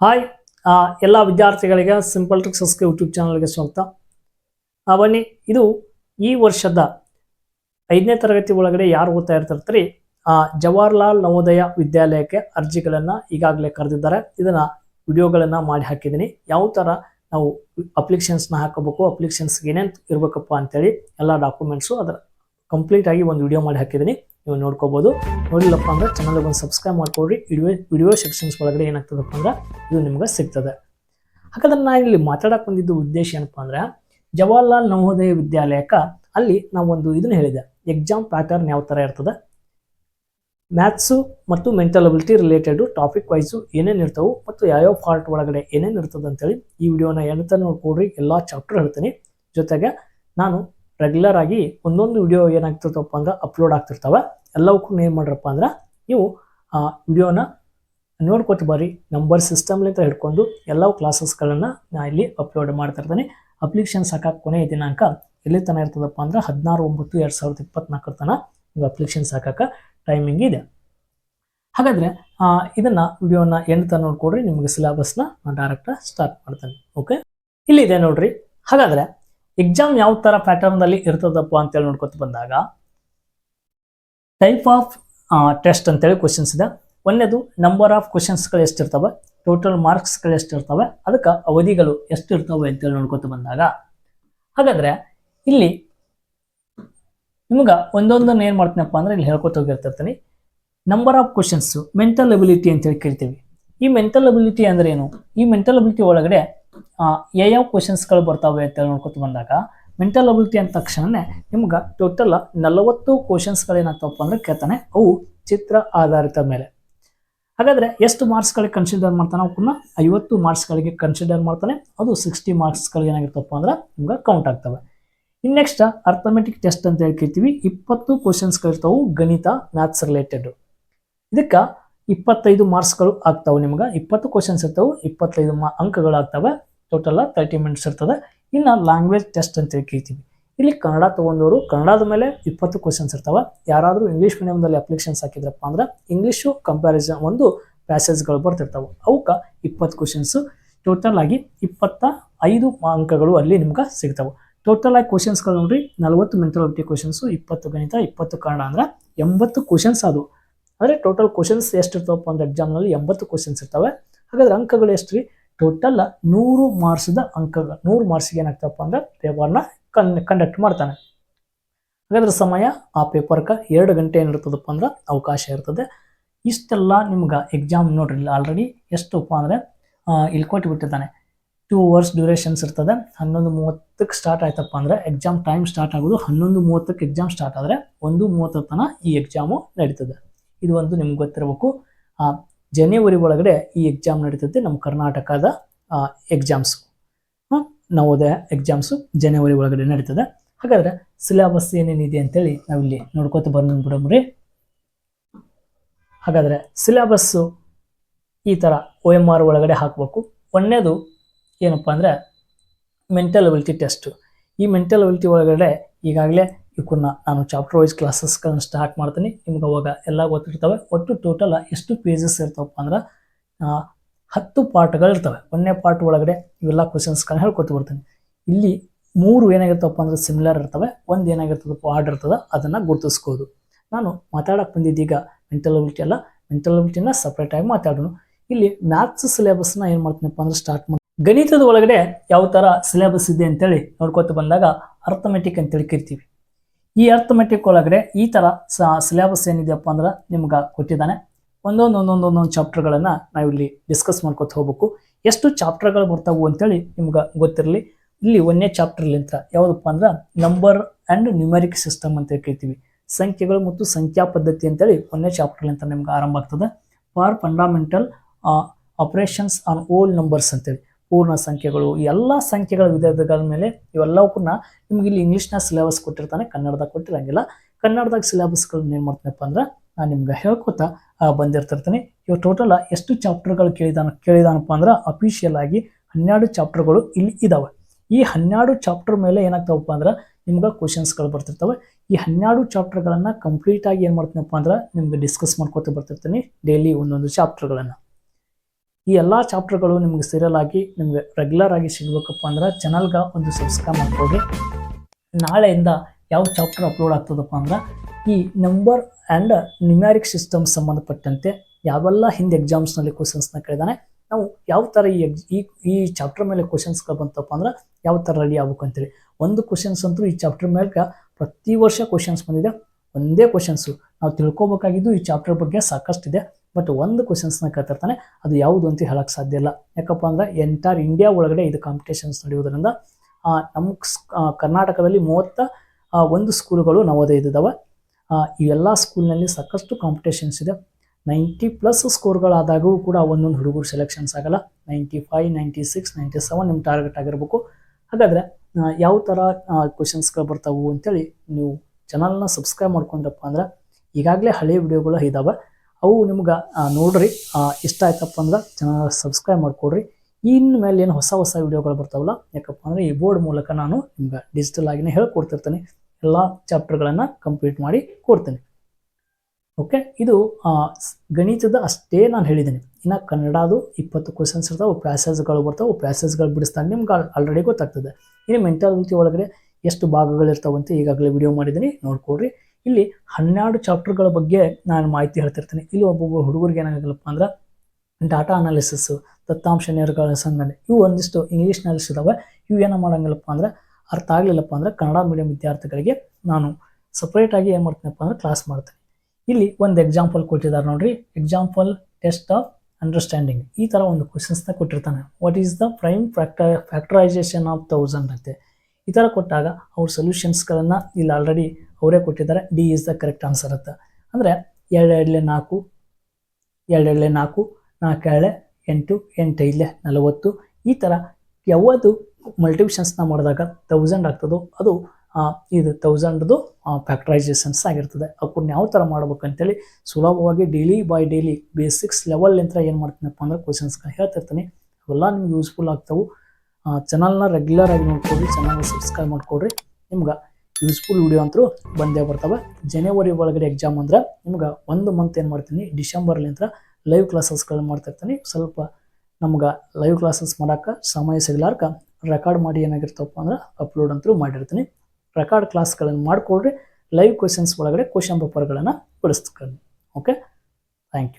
Hi ಎಲ್ಲ ವಿದ್ಯಾರ್ಥಿಗಳಿಗೆ simple ಟ್ರಿಕ್ಸಸ್ಗೆ YouTube ಚಾನಲ್ಗೆ ಸ್ವಾಗತ. ಬನ್ನಿ, ಇದು ಈ ವರ್ಷದ ಐದನೇ ತರಗತಿ ಒಳಗಡೆ ಯಾರು ಓದ್ತಾ ಆ, ಜವಾಹರ್ಲಾಲ್ ನವೋದಯ ವಿದ್ಯಾಲಯಕ್ಕೆ ಅರ್ಜಿಗಳನ್ನು ಈಗಾಗಲೇ ಕರೆದಿದ್ದಾರೆ. ಇದನ್ನು ವಿಡಿಯೋಗಳನ್ನು ಮಾಡಿ ಹಾಕಿದ್ದೀನಿ. ಯಾವ ಥರ ನಾವು ಅಪ್ಲಿಕೇಶನ್ಸ್ನ ಹಾಕೋಬೇಕು ಅಪ್ಲಿಕೇಶನ್ಸ್ಗೆ ಏನೇನು ಇರಬೇಕಪ್ಪ ಅಂತೇಳಿ ಎಲ್ಲ ಡಾಕ್ಯುಮೆಂಟ್ಸು ಅದರ ಕಂಪ್ಲೀಟಾಗಿ ಒಂದು ವಿಡಿಯೋ ಮಾಡಿ ಹಾಕಿದ್ದೀನಿ. ನೀವು ನೋಡ್ಕೋಬೋದು. ನೋಡಿಲ್ಲಪ್ಪ ಅಂದ್ರೆ ಚಾನಲ್ಗೆ ಒಂದು ಸಬ್ಸ್ಕ್ರೈಬ್ ಮಾಡ್ಕೊಡ್ರಿ ವಿಡಿಯೋ ವಿಡಿಯೋ ಸೆಕ್ಷನ್ಸ್ ಒಳಗಡೆ ಏನಾಗ್ತದಪ್ಪ ಅಂದ್ರೆ ಇದು ನಿಮ್ಗೆ ಸಿಗ್ತದೆ. ಹಾಗಾದ್ರೆ ನಾನು ಇಲ್ಲಿ ಮಾತಾಡಕ್ಕೆ ಬಂದಿದ್ದು ಉದ್ದೇಶ ಏನಪ್ಪ ಅಂದ್ರೆ ಜವಾಹರ್ಲಾಲ್ ನವೋದಯ ವಿದ್ಯಾಲಯಕ್ಕೆ ಅಲ್ಲಿ ನಾವು ಒಂದು ಇದನ್ನ ಹೇಳಿದೆ. ಎಕ್ಸಾಮ್ ಪ್ಯಾಟರ್ನ್ ಯಾವ ಥರ ಇರ್ತದೆ? ಮ್ಯಾಥ್ಸು ಮತ್ತು mental ability related topic wise ಏನೇನು ಇರ್ತವೆ ಮತ್ತು ಯಾವ್ಯಾವ ಪಾರ್ಟ್ ಒಳಗಡೆ ಏನೇನು ಇರ್ತದೆ ಅಂತೇಳಿ ಈ ವಿಡಿಯೋನ ಎಂತ ನೋಡ್ಕೊಡ್ರಿ ಎಲ್ಲ ಚಾಪ್ಟರ್ ಹೇಳ್ತೀನಿ. ಜೊತೆಗೆ ನಾನು ರೆಗ್ಯುಲರ್ ಆಗಿ ಒಂದೊಂದು ವಿಡಿಯೋ ಏನಾಗ್ತಿರ್ತಪ್ಪ ಅಂದ್ರೆ ಅಪ್ಲೋಡ್ ಆಗ್ತಿರ್ತವೆ. ಎಲ್ಲವಕ್ಕೂ ಏನು ಮಾಡ್ರಪ್ಪ ಅಂದ್ರೆ ನೀವು, ಆ ವಿಡಿಯೋನ ನೋಡ್ಕೊತ ಬರ್ರಿ. ನಂಬರ್ ಸಿಸ್ಟಮ್ಲಿಂದ ಹಿಡ್ಕೊಂಡು ಎಲ್ಲವೂ ಕ್ಲಾಸಸ್ಗಳನ್ನು ನಾ ಇಲ್ಲಿ ಅಪ್ಲೋಡ್ ಮಾಡ್ತಾ ಅಪ್ಲಿಕೇಶನ್ ಸಾಕಾಗಿ ಕೊನೆಯ ದಿನಾಂಕ ಎಲ್ಲಿ ತನಕ ಇರ್ತದಪ್ಪ ಅಂದ್ರೆ ಹದಿನಾರು, ಒಂಬತ್ತು, ಎರಡು ಸಾವಿರದ ಇಪ್ಪತ್ನಾಲ್ಕರ ತನಕ ನೀವು ಅಪ್ಲಿಕೇಶನ್ ಸಾಕಾಕ ಟೈಮಿಂಗ್ ಇದೆ. ಹಾಗಾದರೆ ಇದನ್ನು ವಿಡಿಯೋನ ಎಂಡ್ ತನ ನೋಡ್ಕೊಡ್ರಿ, ನಿಮಗೆ ಸಿಲೆಬಸ್ನ ನಾನು ಡೈರೆಕ್ಟ್ ಸ್ಟಾರ್ಟ್ ಮಾಡ್ತೇನೆ. ಓಕೆ ಇಲ್ಲಿದೆ ನೋಡ್ರಿ. ಹಾಗಾದರೆ ಎಕ್ಸಾಮ್ ಯಾವ ಥರ ಪ್ಯಾಟರ್ನಲ್ಲಿ ಇರ್ತದಪ್ಪ ಅಂತೇಳಿ ನೋಡ್ಕೊತ ಬಂದಾಗ ಟೈಪ್ ಆಫ್ ಟೆಸ್ಟ್ ಅಂತೇಳಿ ಕ್ವಶನ್ಸ್ ಇದೆ. ಒಂದೇದು ನಂಬರ್ ಆಫ್ ಕ್ವಶನ್ಸ್ಗಳು ಎಷ್ಟಿರ್ತವೆ ಟೋಟಲ್ ಮಾರ್ಕ್ಸ್ಗಳು ಎಷ್ಟಿರ್ತವೆ, ಅದಕ್ಕೆ ಅವಧಿಗಳು ಎಷ್ಟು ಇರ್ತವೆ ಅಂತೇಳಿ ನೋಡ್ಕೊತ ಬಂದಾಗ ಹಾಗಾದ್ರೆ ಇಲ್ಲಿ ನಿಮ್ಗೆ ಒಂದೊಂದನ್ನು ಏನು ಮಾಡ್ತೀನಪ್ಪ ಅಂದ್ರೆ ಇಲ್ಲಿ ಹೇಳ್ಕೊತ ಹೋಗಿರ್ತಿರ್ತೀನಿ. Number of questions mental ability ಅಂತೇಳಿ ಕೇಳ್ತೀವಿ. ಈ ಮೆಂಟಲ್ ಅಬಿಲಿಟಿ ಅಂದ್ರೆ ಏನು? ಈ ಮೆಂಟಲ್ ಅಬಿಲಿಟಿ ಒಳಗಡೆ ಯಾವ ಕ್ವಶನ್ಸ್ಗಳು ಬರ್ತಾವೆ ಅಂತ ನೋಡ್ಕೊತ ಬಂದಾಗ ಮೆಂಟಲ್ ಅಬಿಲಿಟಿ ಅಂದ ತಕ್ಷಣನೇ ನಿಮ್ಗೆ ಟೋಟಲ್ ನಲವತ್ತು ಕ್ವಶನ್ಸ್ಗಳು ಏನಾಗ್ತವಪ್ಪ ಅಂದ್ರೆ ಕೇಳ್ತಾನೆ. ಅವು ಚಿತ್ರ ಆಧಾರಿತ ಮೇಲೆ. ಹಾಗಾದ್ರೆ ಎಷ್ಟು ಮಾರ್ಕ್ಸ್ಗಳಿಗೆ ಕನ್ಸಿಡರ್ ಮಾಡ್ತಾನೆ ಅವನ್ನ ಐವತ್ತು ಮಾರ್ಕ್ಸ್ಗಳಿಗೆ ಕನ್ಸಿಡರ್ ಮಾಡ್ತಾನೆ. ಅದು ಸಿಕ್ಸ್ಟಿ ಮಾರ್ಕ್ಸ್ಗಳಿಗೆ ಏನಾಗಿರ್ತಪ್ಪ ಅಂದ್ರೆ ನಿಮ್ಗೆ ಕೌಂಟ್ ಆಗ್ತವೆ. ಇನ್ನು ನೆಕ್ಸ್ಟ್ ಅರ್ಥಮೆಟಿಕ್ ಟೆಸ್ಟ್ ಅಂತ ಹೇಳ್ಕಿರ್ತೀವಿ ಇಪ್ಪತ್ತು ಕ್ವಶನ್ಸ್ಗಳಿರ್ತಾವೆ ಗಣಿತ ಮ್ಯಾಥ್ಸ್ ರಿಲೇಟೆಡ್ ಇದಕ್ಕೆ ಇಪ್ಪತ್ತೈದು ಮಾರ್ಕ್ಸ್ಗಳು ಆಗ್ತಾವೆ ನಿಮ್ಗೆ. ಇಪ್ಪತ್ತು ಕ್ವಶನ್ಸ್ ಇರ್ತವೆ, ಇಪ್ಪತ್ತೈದು ಮಾ ಅಂಕಗಳು ಆಗ್ತವೆ ಟೋಟಲ್ ತರ್ಟಿ ಮಿನಿಟ್ಸ್ ಇರ್ತದೆ. ಇನ್ನು ಲ್ಯಾಂಗ್ವೇಜ್ ಟೆಸ್ಟ್ ಅಂತ ಕೇಳ್ತೀವಿ. ಇಲ್ಲಿ ಕನ್ನಡ ತೊಗೊಂಡವರು, ಕನ್ನಡದ ಮೇಲೆ ಇಪ್ಪತ್ತು ಕ್ವಶನ್ಸ್ ಇರ್ತಾವೆ. ಯಾರಾದರೂ ಇಂಗ್ಲೀಷ್ ಮೀಡಿಯಮ್ದಲ್ಲಿ ಅಪ್ಲಿಕೇಶನ್ಸ್ ಹಾಕಿದ್ರಪ್ಪ ಅಂದ್ರೆ ಇಂಗ್ಲೀಷು ಕಂಪ್ಯಾರಿಸನ್ ಒಂದು ಪ್ಯಾಸೇಜ್ಗಳು ಬರ್ತಿರ್ತಾವೆ. ಅವಕ್ಕೆ ಇಪ್ಪತ್ತು ಕ್ವಶನ್ಸು ಟೋಟಲ್ ಆಗಿ ಇಪ್ಪತ್ತ ಐದು ಅಂಕಗಳು ಅಲ್ಲಿ ನಿಮ್ಗೆ ಸಿಗ್ತಾವೆ. ಟೋಟಲ್ ಆಗಿ ಕ್ವಶನ್ಸ್ಗಳು ನೋಡ್ರಿ, ನಲವತ್ತು ಮೆಂಟಲ್ ಕ್ವಶನ್ಸು ಇಪ್ಪತ್ತು ಗಣಿತ, ಇಪ್ಪತ್ತು ಕನ್ನಡ ಅಂದ್ರೆ ಎಂಬತ್ತು ಕ್ವಶನ್ಸ್ ಅದು. ಅಂದರೆ ಟೋಟಲ್ ಕ್ವಶನ್ಸ್ ಎಷ್ಟು ಇರ್ತಾವಪ್ಪ ಅಂದ್ರೆ ಎಕ್ಸಾಮ್ನಲ್ಲಿ ಎಂಬತ್ತು ಕ್ವಶನ್ಸ್ ಇರ್ತವೆ. ಹಾಗಾದ್ರೆ ಅಂಕಗಳು ಎಷ್ಟು ರೀ? ಟೋಟಲ್ ನೂರು ಮಾರ್ಕ್ಸ್ದ ಅಂಕಗಳು ನೂರು ಮಾರ್ಕ್ಸ್ಗೆ ಏನಾಗ್ತಪ್ಪ ಅಂದ್ರೆ ಪೇಪರ್ನ ಕನ್ ಕಂಡಕ್ಟ್ ಮಾಡ್ತಾನೆ. ಹಾಗಾದ್ರೆ ಸಮಯ, ಆ ಪೇಪರ್ಗೆ ಎರಡು ಗಂಟೆ ಏನಿರ್ತದಪ್ಪ ಅಂದ್ರೆ ಅವಕಾಶ ಇರ್ತದೆ. ಇಷ್ಟೆಲ್ಲ ನಿಮ್ಗೆ ಎಕ್ಸಾಮ್ ನೋಡ್ರಿ ಆಲ್ರೆಡಿ ಎಷ್ಟಪ್ಪ ಅಂದರೆ ಇಲ್ಲಿ ಕೊಟ್ಟುಬಿಟ್ಟಿದ್ದಾನೆ ಟೂ ಅವರ್ಸ್ ಡ್ಯೂರೇಷನ್ಸ್ ಇರ್ತದೆ, ಹನ್ನೊಂದು ಮೂವತ್ತಕ್ಕೆ ಸ್ಟಾರ್ಟ್ ಆಯ್ತಪ್ಪ ಅಂದರೆ ಎಕ್ಸಾಮ್ ಟೈಮ್ ಸ್ಟಾರ್ಟ್ ಆಗೋದು ಹನ್ನೊಂದು ಮೂವತ್ತಕ್ಕೆ ಎಕ್ಸಾಮ್ ಸ್ಟಾರ್ಟ್ ಆದರೆ ಒಂದು ಮೂವತ್ತರ ತನಕ ಈ ಎಕ್ಸಾಮು ನಡೀತದೆ. ಇದು ಒಂದು ನಿಮ್ಗೆ ಗೊತ್ತಿರಬೇಕು. ಜನವರಿ ಒಳಗಡೆ ಈ ಎಕ್ಸಾಮ್ ನಡೀತದೆ ನಮ್ಮ ಕರ್ನಾಟಕದ ಎಕ್ಸಾಮ್ಸು ನವೋದಯ ಎಕ್ಸಾಮ್ಸು ಜನವರಿ ಒಳಗಡೆ ನಡೀತದೆ. ಹಾಗಾದ್ರೆ ಸಿಲೆಬಸ್ ಏನೇನಿದೆ ಅಂತೇಳಿ ನಾವಿಲ್ಲಿ ನೋಡ್ಕೋತ ರೀ. ಹಾಗಾದ್ರೆ ಸಿಲೆಬಸ್ಸು ಈ ಥರ ಒ ಎಂ ಆರ್ ಒಳಗಡೆ ಹಾಕಬೇಕು. ಒಂದನೇದು ಏನಪ್ಪ ಅಂದರೆ ಮೆಂಟಲ್ ಅಬಿಲಿಟಿ ಟೆಸ್ಟು ಈ ಮೆಂಟಲ್ ಅಬಿಲಿಟಿ ಒಳಗಡೆ ಈಗಾಗಲೇ ಇವನ್ನ ನಾನು ಚಾಪ್ಟರ್ ವೈಸ್ ಕ್ಲಾಸಸ್ಗಳನ್ನ ಸ್ಟಾರ್ಟ್ ಮಾಡ್ತೀನಿ. ನಿಮ್ಗೆ ಅವಾಗ ಎಲ್ಲ ಗೊತ್ತಿರ್ತವೆ. ಒಟ್ಟು ಟೋಟಲ್ ಎಷ್ಟು ಪೇಜಸ್ ಇರ್ತವಪ್ಪ ಅಂದ್ರೆ ಹತ್ತು ಪಾರ್ಟ್ಗಳು ಇರ್ತವೆ. ಒಂದನೇ ಪಾರ್ಟ್ ಒಳಗಡೆ ಇವೆಲ್ಲ ಕ್ವಶನ್ಸ್ಗಳನ್ನ ಹೇಳ್ಕೊತ ಬರ್ತೀನಿ. ಇಲ್ಲಿ ಮೂರು ಏನಾಗಿರ್ತವಪ್ಪ ಅಂದ್ರೆ ಸಿಮಿಲರ್ ಇರ್ತವೆ. ಒಂದು ಏನಾಗಿರ್ತದಪ್ಪ ಹಾರ್ಡ್ ಇರ್ತದೆ. ಅದನ್ನು ಗುರುತಿಸ್ಕೋದು ನಾನು ಮಾತಾಡಕ್ಕೆ ಬಂದಿದ್ದೀಗ ಮೆಂಟಲ್ ಅಬಿಲಿಟಿ ಅಲ್ಲ. ಮೆಂಟಲ್ ಅಬಿಲಿಟಿನ ಸಪ್ರೇಟಾಗಿ ಮಾತಾಡೋಣ. ಇಲ್ಲಿ ಮ್ಯಾಥ್ಸ್ ಸಿಲೆಬಸ್ನ ಏನು ಮಾಡ್ತೀನಪ್ಪ ಅಂದ್ರೆ ಸ್ಟಾರ್ಟ್ ಮಾಡಿ, ಗಣಿತದ ಒಳಗಡೆ ಯಾವ ಥರ ಸಿಲೆಬಸ್ ಇದೆ ಅಂತೇಳಿ ನೋಡ್ಕೊತ ಬಂದಾಗ ಅರ್ಥಮೆಟಿಕ್ ಅಂತೇಳಿ ಕರಿತೀವಿ. ಈ ಅರ್ಥಮೆಟಿಕ್ ಒಳಗಡೆ ಈ ಥರ ಸಿಲೆಬಸ್ ಏನಿದೆಯಪ್ಪ ಅಂದ್ರೆ ನಿಮ್ಗೆ ಕೊಟ್ಟಿದ್ದಾನೆ. ಒಂದೊಂದು ಒಂದೊಂದು ಒಂದೊಂದು ಚಾಪ್ಟರ್ಗಳನ್ನು ನಾವಿಲ್ಲಿ ಡಿಸ್ಕಸ್ ಮಾಡ್ಕೊತ ಹೋಗ್ಬೇಕು. ಎಷ್ಟು ಚಾಪ್ಟರ್ಗಳು ಬರ್ತಾವು ಅಂತೇಳಿ ನಿಮ್ಗೆ ಗೊತ್ತಿರಲಿ. ಇಲ್ಲಿ ಒಂದನೇ ಚಾಪ್ಟರ್ಲಿಂತ ಯಾವುದಪ್ಪ ಅಂದ್ರೆ ನಂಬರ್ ಆ್ಯಂಡ್ ನ್ಯೂಮರಿಕ್ ಸಿಸ್ಟಮ್ ಅಂತ ಕರಿತೀವಿ ಸಂಖ್ಯೆಗಳು ಮತ್ತು ಸಂಖ್ಯಾ ಪದ್ಧತಿ ಅಂತೇಳಿ ಒಂದನೇ ಚಾಪ್ಟರ್ಲಿಂತ ನಿಮ್ಗೆ ಆರಂಭ ಆಗ್ತದೆ. For fundamental operations on whole numbers ಅಂತೇಳಿ. ಪೂರ್ಣ ಸಂಖ್ಯೆಗಳು, ಈ ಎಲ್ಲ ಸಂಖ್ಯೆಗಳ ವಿಧಗಳ ಮೇಲೆ ಇವೆಲ್ಲವಕ್ಕೂ ನಿಮ್ಗೆ ಇಲ್ಲಿ ಇಂಗ್ಲೀಷ್ನ ಸಿಲೆಬಸ್ ಕೊಟ್ಟಿರ್ತಾನೆ, ಕನ್ನಡದಾಗ ಕೊಟ್ಟಿರಂಗಿಲ್ಲ. ಕನ್ನಡದಾಗ ಸಿಲೆಬಸ್ಗಳನ್ನ ಏನು ಮಾಡ್ತೀನಪ್ಪ ಅಂದ್ರೆ ನಾನು ನಿಮ್ಗೆ ಹೇಳ್ಕೊತಾ ಬಂದಿರ್ತಿರ್ತೀನಿ. ಇವು ಟೋಟಲ್ ಎಷ್ಟು ಚಾಪ್ಟರ್ಗಳು ಕೇಳಿದಾನ, ಕೇಳಿದಾನಪ್ಪ ಅಂದ್ರೆ ಅಫಿಷಿಯಲ್ ಆಗಿ ಹನ್ನೆರಡು ಚಾಪ್ಟರ್ಗಳು ಇಲ್ಲಿ ಇದಾವೆ. ಈ ಹನ್ನೆರಡು ಚಾಪ್ಟರ್ ಮೇಲೆ ಏನಾಗ್ತಾವಪ್ಪ ಅಂದ್ರೆ ನಿಮ್ಗೆ ಕ್ವಶನ್ಸ್ಗಳು ಬರ್ತಿರ್ತವೆ. ಈ ಹನ್ನೆರಡು ಚಾಪ್ಟರ್ಗಳನ್ನು ಕಂಪ್ಲೀಟಾಗಿ ಏನು ಮಾಡ್ತೀನಪ್ಪ ಅಂದ್ರೆ ನಿಮ್ಗೆ ಡಿಸ್ಕಸ್ ಮಾಡ್ಕೊತ ಬರ್ತಿರ್ತೀನಿ ಡೈಲಿ ಒಂದೊಂದು ಚಾಪ್ಟರ್ಗಳನ್ನು ಈ ಎಲ್ಲ ಚಾಪ್ಟರ್ಗಳು ನಿಮಗೆ ಸೀರಿಯಲ್ ಆಗಿ, ನಿಮಗೆ ರೆಗ್ಯುಲರ್ ಆಗಿ ಸಿಗಬೇಕಪ್ಪ ಅಂದ್ರೆ ಚಾನಲ್ಗೆ ಒಂದು ಸಬ್ಸ್ಕ್ರೈಬ್ ಮಾಡ್ಕೊಳ್ಳಿ ನಾಳೆಯಿಂದ ಯಾವ ಚಾಪ್ಟರ್ ಅಪ್ಲೋಡ್ ಆಗ್ತದಪ್ಪ ಅಂದ್ರೆ ಈ ನಂಬರ್ ಆ್ಯಂಡ್ ನ್ಯೂಮ್ಯಾರಿಕ್ ಸಿಸ್ಟಮ್ ಸಂಬಂಧಪಟ್ಟಂತೆ ಯಾವೆಲ್ಲ ಹಿಂದೆ ಎಕ್ಸಾಮ್ಸ್ನಲ್ಲಿ ಕ್ವಶನ್ಸ್ನ ಕೇಳಿದಾನೆ, ನಾವು ಯಾವ ಥರ ಈ ಎಕ್ಸ್ ಈ ಈ ಚಾಪ್ಟರ್ ಮೇಲೆ ಕ್ವಶನ್ಸ್ಗಳು ಬಂತಪ್ಪ ಅಂದ್ರೆ ಯಾವ ಥರ ರೆಡಿ ಆಗ್ಬೇಕು ಅಂತೇಳಿ ಒಂದು ಕ್ವಶನ್ಸ್ ಅಂತೂ ಈ ಚಾಪ್ಟರ್ ಮೇಲೆ ಪ್ರತಿ ವರ್ಷ ಕ್ವಶನ್ಸ್ ಬಂದಿದೆ, ಒಂದೇ ಕ್ವಶನ್ಸು ನಾವು ತಿಳ್ಕೊಬೇಕಾಗಿದ್ದು ಈ ಚಾಪ್ಟರ್ ಬಗ್ಗೆ ಸಾಕಷ್ಟಿದೆ. ಬಟ್ ಒಂದು ಕ್ವಶನ್ಸ್ನ ಕೇಳ್ತಿರ್ತಾನೆ, ಅದು ಯಾವುದು ಅಂತ ಹೇಳಕ್ಕೆ ಸಾಧ್ಯ ಇಲ್ಲ. ಯಾಕಪ್ಪ ಅಂದರೆ ಎಂಟೈರ್ ಇಂಡಿಯಾ ಒಳಗಡೆ ಇದು ಕಾಂಪಿಟೇಷನ್ಸ್ ನಡೆಯೋದ್ರಿಂದ ನಮ್ಮ ಕರ್ನಾಟಕದಲ್ಲಿ ಮೂವತ್ತ ಒಂದು ಸ್ಕೂಲ್ಗಳು ನವೋದಯದಿದ್ದಾವೆ ಇವೆಲ್ಲ ಸ್ಕೂಲ್ನಲ್ಲಿ ಸಾಕಷ್ಟು ಕಾಂಪಿಟೇಷನ್ಸ್ ಇದೆ. ನೈಂಟಿ ಪ್ಲಸ್ ಸ್ಕೋರ್ಗಳಾದಾಗೂ ಕೂಡ ಒಂದೊಂದು ಹುಡುಗರು ಸೆಲೆಕ್ಷನ್ಸ್ ಆಗಲ್ಲ. Ninety five ninety six ninety seven ನಿಮ್ಮ ಟಾರ್ಗೆಟ್ ಆಗಿರಬೇಕು. ಹಾಗಾದರೆ ಯಾವ ಥರ ಕ್ವಶನ್ಸ್ಗಳು ಬರ್ತಾವು ಅಂತೇಳಿ ನೀವು ಚಾನಲ್ನ ಸಬ್ಸ್ಕ್ರೈಬ್ ಮಾಡ್ಕೊಂಡ್ರಪ್ಪ ಅಂದರೆ, ಈಗಾಗಲೇ ಹಳೆ ವಿಡಿಯೋಗಳು ಇದ್ದಾವೆ ಅವು ನಿಮ್ಗೆ ನೋಡ್ರಿ ಇಷ್ಟ ಆಯ್ತಪ್ಪ ಅಂದ್ರೆ ಚೆನ್ನಾಗಿ ಸಬ್ಸ್ಕ್ರೈಬ್ ಮಾಡ್ಕೊಡ್ರಿ. ಇನ್ನು ಮೇಲೆ ಏನು ಹೊಸ ಹೊಸ ವಿಡಿಯೋಗಳು ಬರ್ತಾವಲ್ಲ, ಯಾಕಪ್ಪ ಅಂದರೆ ಈ ಬೋರ್ಡ್ ಮೂಲಕ ನಾನು ನಿಮ್ಗೆ ಡಿಜಿಟಲ್ ಆಗಿನೇ ಹೇಳ್ಕೊಡ್ತಿರ್ತೇನೆ. ಎಲ್ಲ ಚಾಪ್ಟರ್ಗಳನ್ನು ಕಂಪ್ಲೀಟ್ ಮಾಡಿ ಕೊಡ್ತೇನೆ. ಓಕೆ ಇದು ಗಣಿತದ ಅಷ್ಟೇ ನಾನು ಹೇಳಿದ್ದೀನಿ ಇನ್ನು ಕನ್ನಡದು ಇಪ್ಪತ್ತು ಕ್ವಶನ್ಸ್ ಇರ್ತಾವೆ ಪ್ಯಾಸೇಜ್ಗಳು ಬರ್ತಾವೆ ಪ್ಯಾಸೇಜ್ಗಳು ಬಿಡಿಸ್ತಾನೆ ನಿಮ್ಗೆ ಆಲ್ರೆಡಿ ಗೊತ್ತಾಗ್ತದೆ. ಇನ್ನು ಮೆಂಟಾಲಿಟಿ ಒಳಗಡೆ ಎಷ್ಟು ಭಾಗಗಳಿರ್ತಾವಂತ ಈಗಾಗಲೇ ವಿಡಿಯೋ ಮಾಡಿದ್ದೀನಿ ನೋಡ್ಕೊಡ್ರಿ. ಇಲ್ಲಿ ಹನ್ನೆರಡು ಚಾಪ್ಟರ್ಗಳ ಬಗ್ಗೆ ನಾನು ಮಾಹಿತಿ ಹೇಳ್ತಿರ್ತೀನಿ. ಇಲ್ಲಿ ಒಬ್ಬೊಬ್ಬ ಹುಡುಗರಿಗೆ ಏನಾಗಲ್ಲಪ್ಪ ಅಂದ್ರೆ ಡಾಟಾ ಅನಾಲಿಸಿಸ್, ದತ್ತಾಂಶ ನೇರಗಳ ಸಂಘಟನೆ ಇವು ಒಂದಿಷ್ಟು ಇಂಗ್ಲೀಷ್ನಲ್ಲಿ ಇದಾವೆ ಇವು ಏನೋ ಮಾಡಂಗಿಲ್ಲಪ್ಪ ಅಂದ್ರೆ ಅರ್ಥ ಆಗಲಿಲ್ಲಪ್ಪ ಅಂದ್ರೆ ಕನ್ನಡ ಮೀಡಿಯಂ ವಿದ್ಯಾರ್ಥಿಗಳಿಗೆ ನಾನು ಸಪ್ರೇಟಾಗಿ ಏನು ಮಾಡ್ತೀನಪ್ಪ ಅಂದ್ರೆ ಕ್ಲಾಸ್ ಮಾಡ್ತೀನಿ. ಇಲ್ಲಿ ಒಂದು ಎಕ್ಸಾಂಪಲ್ ಕೊಟ್ಟಿದ್ದಾರೆ ನೋಡ್ರಿ. ಎಕ್ಸಾಂಪಲ್ ಟೆಸ್ಟ್ ಆಫ್ ಅಂಡರ್ಸ್ಟ್ಯಾಂಡಿಂಗ್ ಈ ಥರ ಒಂದು ಕ್ವಶನ್ಸ್ನ ಕೊಟ್ಟಿರ್ತಾನೆ. What is the prime factor factorisation of thousand ಅಂತೆ. ಈ ಥರ ಕೊಟ್ಟಾಗ ಅವ್ರ ಸೊಲ್ಯೂಷನ್ಸ್ಗಳನ್ನು ಇಲ್ಲಿ ಆಲ್ರೆಡಿ ಅವರೇ ಕೊಟ್ಟಿದ್ದಾರೆ. D is the correct answer ಅಂತ. ಅಂದರೆ ಎರಡೆರಡಲೆ ನಾಲ್ಕು ಎರಡೆರಡಲೆ ನಾಲ್ಕು ನಾಲ್ಕೇಳೆ ಎಂಟು ಎಂಟು ಇಲ್ಲೇ ನಲವತ್ತು. ಈ ಥರ ಯಾವುದು ಮಲ್ಟಿವಿಷನ್ಸ್ನ ಮಾಡಿದಾಗ ತೌಸಂಡ್ ಆಗ್ತದೋ ಅದು ಇದು ತೌಸಂಡ್ದು ಫ್ಯಾಕ್ಟರೈಸೇಷನ್ಸ್ ಆಗಿರ್ತದೆ. ಅವನ್ನ ಯಾವ ಥರ ಮಾಡ್ಬೇಕಂತೇಳಿ ಸುಲಭವಾಗಿ ಡೈಲಿ ಬೈ ಡೈಲಿ ಬೇಸಿಕ್ಸ್ ಲೆವೆಲ್ಲಿಂದ ಏನು ಮಾಡ್ತೀನಪ್ಪ ಅಂದ್ರೆ ಕ್ವಶನ್ಸ್ಗಳು ಹೇಳ್ತಿರ್ತೀನಿ ಅವೆಲ್ಲ ನಿಮ್ಗೆ ಯೂಸ್ಫುಲ್ ಆಗ್ತವೆ. ಚಾನಲ್ನ ರೆಗ್ಯುಲರ್ ಆಗಿ ನೋಡ್ಕೊಡ್ರಿ ಚಾನಲ್ನ ಸಬ್ಸ್ಕ್ರೈಬ್ ಮಾಡ್ಕೊಡ್ರಿ ನಿಮ್ಗೆ ಯೂಸ್ಫುಲ್ ವಿಡಿಯೋ ಅಂತೂ ಬಂದೇ ಬರ್ತವೆ. ಜನವರಿ ಒಳಗಡೆ ಎಕ್ಸಾಮ್ ಅಂದ್ರೆ ನಿಮ್ಗೆ ಒಂದು ಮಂತ್ ಏನು ಮಾಡ್ತೀನಿ ಡಿಸೆಂಬರ್ಲಿಂತ ಲೈವ್ ಕ್ಲಾಸಸ್ಗಳನ್ನು ಮಾಡ್ತಾ ಇರ್ತೀನಿ. ಸ್ವಲ್ಪ ನಮ್ಗೆ ಲೈವ್ ಕ್ಲಾಸಸ್ ಮಾಡೋಕ್ಕೆ ಸಮಯ ಸಿಗ್ಲಾರ್ಕ ರೆಕಾರ್ಡ್ ಮಾಡಿ ಏನಾಗಿರ್ತಪ್ಪ ಅಂದ್ರೆ ಅಪ್ಲೋಡ್ ಅಂತೂ ಮಾಡಿರ್ತೀನಿ. ರೆಕಾರ್ಡ್ ಕ್ಲಾಸ್ಗಳನ್ನು ಮಾಡಿಕೊಡ್ರಿ ಲೈವ್ ಕ್ವೆಶನ್ಸ್ ಒಳಗಡೆ ಕ್ವಶನ್ ಪೇಪರ್ಗಳನ್ನು ಬಿಡಿಸ್ತೀನಿ. Okay thank you